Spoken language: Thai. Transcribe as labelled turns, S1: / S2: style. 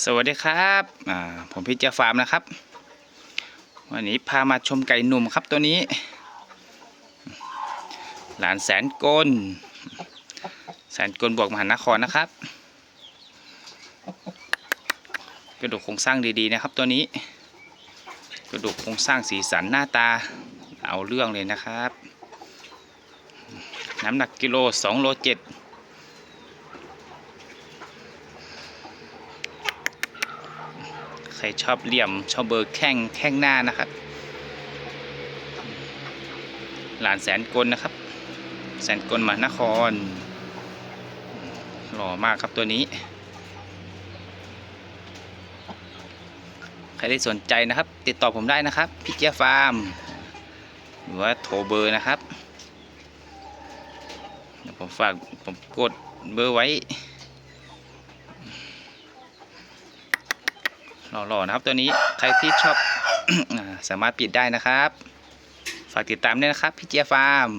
S1: สวัสดีครับผมพี่เจ้าฟาร์มนะครับ วันนี้พามาชมไก่หนุ่มครับตัวนี้ หลานแสนกลแสนกลบวกมหานครนะครับ กระดูกโครงสร้างดีๆนะครับ ตัวนี้ กระดูกโครงสร้างสีสันหน้าตาเอาเรื่องเลยนะครับ น้ำหนักกิโล2โล7 ใค รชอบเหลี่ยมชอบเบอร์แข้งแข้งหน้านะครับ หลานแสนกลนะครับ แสนกลมานคร หล่อมากครับตัวนี้ ใครได้สนใจนะครับ ติดต่อผมได้นะครับ พี่เจียฟาร์ม หรือว่าโทรเบอร์นะครับผมฝากผมกดเบอร์ไว้ หล่อๆนะครับตัวนี้ใครที่ชอบ สามารถปิดได้นะครับ ฝากติดตามด้วยนะครับพี่เจียฟาร์ม